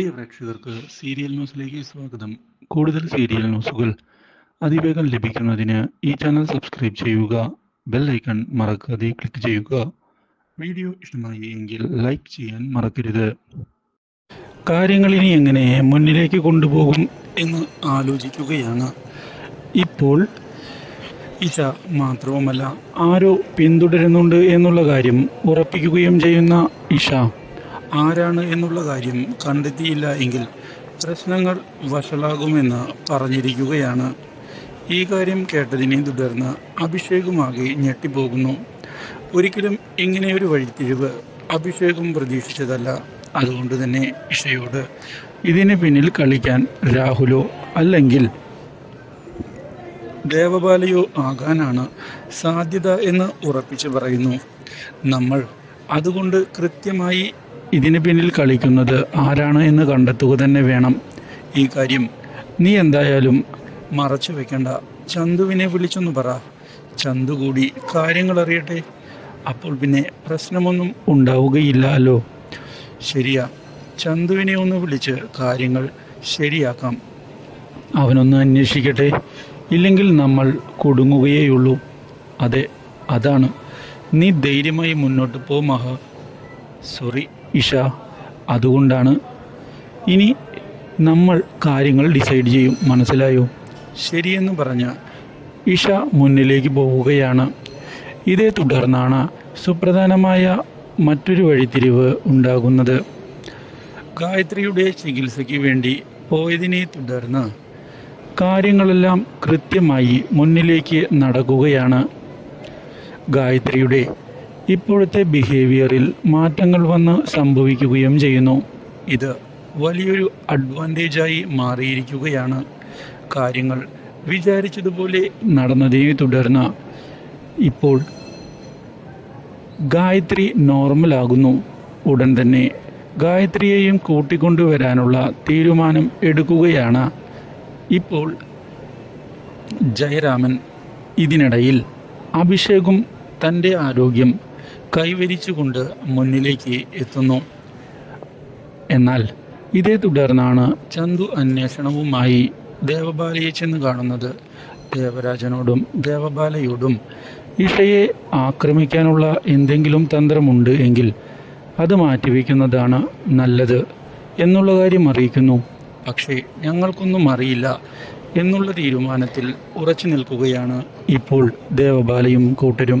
പ്രിയ പ്രേക്ഷകർക്ക് സീരിയൽ ന്യൂസിലേക്ക് സ്വാഗതം. കൂടുതൽ സീരിയൽ ന്യൂസുകൾ അതിവേഗം ലഭിക്കുന്നതിന് ഈ ചാനൽ സബ്സ്ക്രൈബ് ചെയ്യുക ബെൽ ഐക്കൺ മറക്കാതെ ക്ലിക്ക് ചെയ്യുക. വീഡിയോ ഇഷ്ടമായി എങ്കിൽ ലൈക്ക് ചെയ്യാൻ മറക്കരുത്. കാര്യങ്ങളിനി എങ്ങനെ മുന്നിലേക്ക് കൊണ്ടുപോകും എന്ന് ആലോചിക്കുകയാണ്. ഇപ്പോൾ ഇഷ മാത്രവുമല്ല ആരോ പിന്തുടരുന്നുണ്ട് എന്നുള്ള കാര്യം ഉറപ്പിക്കുകയും ചെയ്യുന്ന ഇഷ ആരാണ് എന്നുള്ള കാര്യം കണ്ടെത്തിയില്ല എങ്കിൽ പ്രശ്നങ്ങൾ വഷളാകുമെന്ന് പറഞ്ഞിരിക്കുകയാണ്. ഈ കാര്യം കേട്ടതിനെ തുടർന്ന് അഭിഷേകുമാകെ ഞെട്ടിപ്പോകുന്നു. ഒരിക്കലും ഇങ്ങനെയൊരു വഴിത്തിരിവ് അഭിഷേകം പ്രതീക്ഷിച്ചതല്ല. അതുകൊണ്ട് തന്നെ ഇഷയോട് ഇതിന് പിന്നിൽ കളിക്കാൻ രാഹുലോ അല്ലെങ്കിൽ ദേവബാലയോ ആകാനാണ് സാധ്യത എന്ന് ഉറപ്പിച്ചു പറയുന്നു. നമ്മൾ അതുകൊണ്ട് കൃത്യമായി ഇതിന് പിന്നിൽ കളിക്കുന്നത് ആരാണ് എന്ന് കണ്ടെത്തുക തന്നെ വേണം. ഈ കാര്യം നീ എന്തായാലും മറച്ചു വെക്കണ്ട. ചന്തുവിനെ വിളിച്ചൊന്ന് പറ. ചന്തു കൂടി കാര്യങ്ങൾ അറിയട്ടെ. അപ്പോൾ പിന്നെ പ്രശ്നമൊന്നും ഉണ്ടാവുകയില്ലല്ലോ. ശരിയാ. ചന്തുവിനെ ഒന്ന് വിളിച്ച് കാര്യങ്ങൾ ശരിയാക്കാം. അവനൊന്ന് അന്വേഷിക്കട്ടെ. ഇല്ലെങ്കിൽ നമ്മൾ കുടുങ്ങുകയേയുള്ളൂ. അതെ അതാണ്. നീ ധൈര്യമായി മുന്നോട്ട് പോ മഹ. സോറി. ഇഷ അതുകൊണ്ടാണ്. ഇനി നമ്മൾ കാര്യങ്ങൾ ഡിസൈഡ് ചെയ്യും. മനസ്സിലായോ? ശരിയെന്ന് പറഞ്ഞ ഇഷ മുന്നിലേക്ക് പോവുകയാണ്. ഇതേ തുടർന്നാണ് സുപ്രധാനമായ മറ്റൊരു വഴിത്തിരിവ് ഉണ്ടാകുന്നത്. ഗായത്രിയുടെ ചികിത്സയ്ക്ക് വേണ്ടി പോയതിനെ തുടർന്ന് കാര്യങ്ങളെല്ലാം കൃത്യമായി മുന്നിലേക്ക് നടക്കുകയാണ്. ഗായത്രിയുടെ ഇപ്പോഴത്തെ ബിഹേവിയറിൽ മാറ്റങ്ങൾ വന്ന് സംഭവിക്കുകയും ചെയ്യുന്നു. ഇത് വലിയൊരു അഡ്വാന്റേജായി മാറിയിരിക്കുകയാണ്. കാര്യങ്ങൾ വിചാരിച്ചതുപോലെ നടന്നതേ തുടർന്ന് ഇപ്പോൾ ഗായത്രി നോർമലാകുന്നു ഉടൻ തന്നെ ഗായത്രിയെയും കൂട്ടിക്കൊണ്ടുവരാനുള്ള തീരുമാനം എടുക്കുകയാണ്. ഇപ്പോൾ ജയരാമൻ ഇതിനിടയിൽ അഭിഷേകും തന്റെ ആരോഗ്യം കൈവരിച്ചുകൊണ്ട് മുന്നിലേക്ക് എത്തുന്നു. എന്നാൽ ഇതേ തുടർന്നാണ് ചന്തു അന്വേഷണവുമായി ദേവബാലയെ ചെന്ന് കാണുന്നത്. ദേവരാജനോടും ദേവബാലയോടും ഇഷയെ ആക്രമിക്കാനുള്ള എന്തെങ്കിലും തന്ത്രമുണ്ട് എങ്കിൽ അത് മാറ്റിവെക്കുന്നതാണ് നല്ലത് എന്നുള്ള കാര്യം അറിയിക്കുന്നു. പക്ഷേ ഞങ്ങൾക്കൊന്നും അറിയില്ല എന്നുള്ള തീരുമാനത്തിൽ ഉറച്ചു നിൽക്കുകയാണ് ഇപ്പോൾ ദേവബാലയും കൂട്ടരും.